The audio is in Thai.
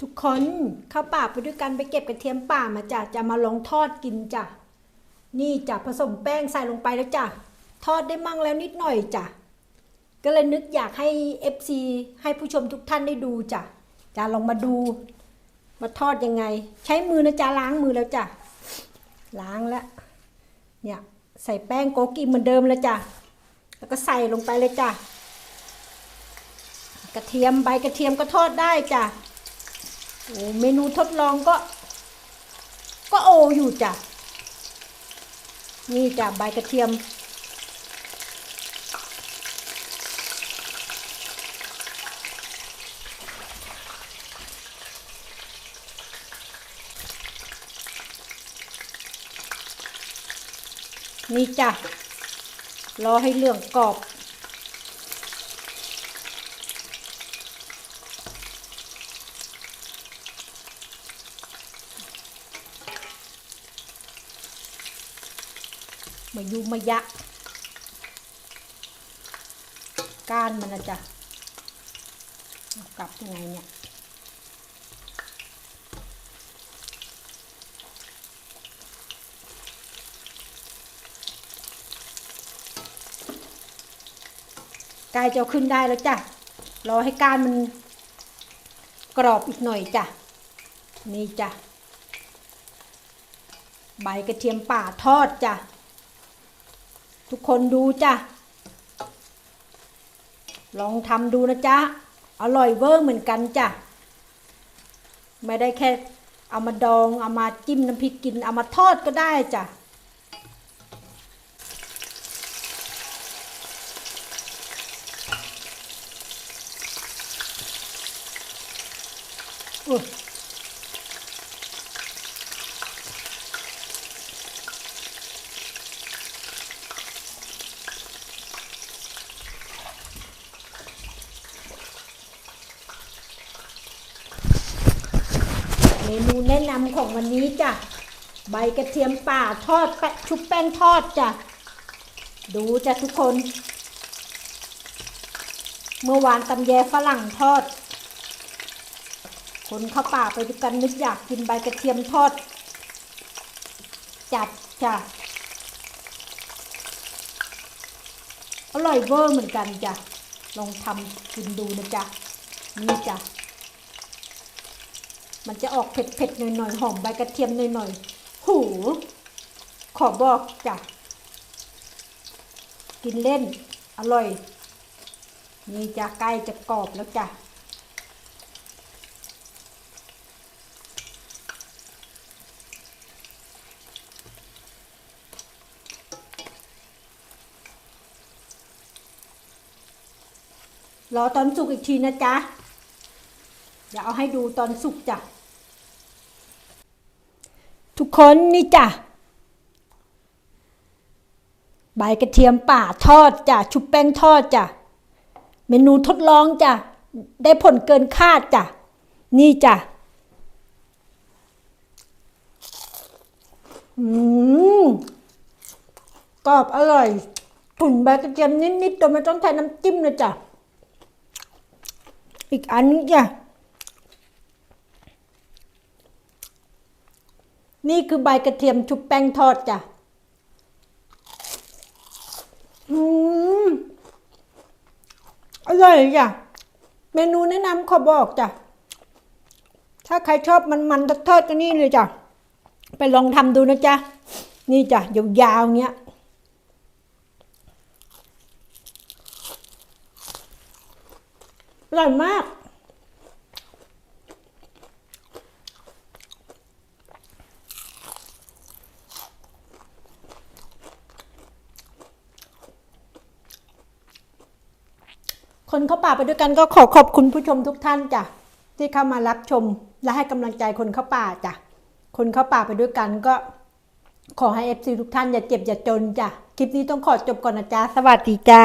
ทุกคนเข้าป่าไปด้วยกันไปเก็บกระเทียมป่ามาจ้ะจะมาลองทอดกินจ้ะนี่จ้ะผสมแป้งใส่ลงไปแล้วจ้ะทอดได้มั่งแล้วนิดหน่อยจ้ะก็เลยนึกอยากให้ FC ให้ผู้ชมทุกท่านได้ดูจ้ะจะลองมาดูว่าทอดยังไง ใช้มือนะจ๊ะล้างมือแล้วจ้ะล้างแล้วเนี่ยใส่แป้งโกกิเหมือนเดิมแล้วจ้ะแล้วก็ใส่ลงไปเลยจ้ะกระเทียมใบกระเทียมก็ทอดได้จ้ะ โอ้เมนูทดลองก็ ก็โออยู่จ้ะ นี่จ้ะใบกระเทียม นี่จ้ะ รอให้เหลืองกรอบ มายุมายะ ก้านมันนะจ๊ะกลับยังไงเนี่ยกายจะขึ้นได้แล้วจ้ะ รอให้ก้านมันกรอบอีกหน่อยจ้ะ นี่จ้ะ ใบกระเทียมป่าทอดจ้ะ ทุกคนดูจ้ะ ลองทำดูนะจ๊ะ อร่อยเวอร์เหมือนกันจ้ะ ไม่ได้แค่เอามาดอง เอามาจิ้มน้ำพริกกิน เอามาทอดก็ได้จ้ะอุ๊ย เมนูแนะนำของวันนี้จ้ะ ใบกระเทียมป่าทอดแปะชุบแป้งทอดจ้ะ ดูจ้ะทุกคน เมื่อวานตำแยฝรั่งทอด คนเข้าป่าไปด้วยกันนึกอยากกินใบกระเทียมทอด จัดจ้ะ อร่อยเวอร์เหมือนกันจ้ะ ลองทำกินดูนะจ๊ะ นี่จ้ะ มันจะออกเผ็ดๆหน่อยๆหอมใบกระเทียมหน่อยๆหูขอบอกจ้ะกินเล่น อร่อย นี่จะใกล้จะกรอบแล้วจ้ะรอตอนสุกอีกทีนะจ๊ะ ดี๋ยวเอาให้ดูตอนสุกจ้ะ ทุกคนนี่จ้ะ ใบกระเทียมป่าทอดจ้ะ ชุบแป้งทอดจ้ะ เมนูทดลองจ้ะ ได้ผลเกินคาดจ้ะ นี่จ้ะ อืมกรอบอร่อยตุ๋นใบกระเทียมนิดๆโดยไม่ต้องใช้น้ำจิ้มเลยจ้ะ อีกอันนึงจ้ะ นี่คือใบกระเทียมชุบแป้งทอดจ้ะอืมอร่อยจ้ะ เมนูแนะนำขอบอกจ้ะ ถ้าใครชอบมันๆทอดก็นี่เลยจ้ะ ไปลองทำดูนะจ๊ะ นี่จ้ะ ยาวๆเงี้ยอร่อยมาก คนเข้าป่าไปด้วยกันก็ขอขอบคุณผู้ชมทุกท่านจ้ะที่เข้ามารับชมและให้กำลังใจคนเข้าป่าจ้ะคนเข้าป่าไปด้วยกันก็ขอให้เอฟซีทุกท่านอย่าเจ็บอย่าจนจ้ะคลิปนี้ต้องขอจบก่อนนะจ๊ะสวัสดีจ้า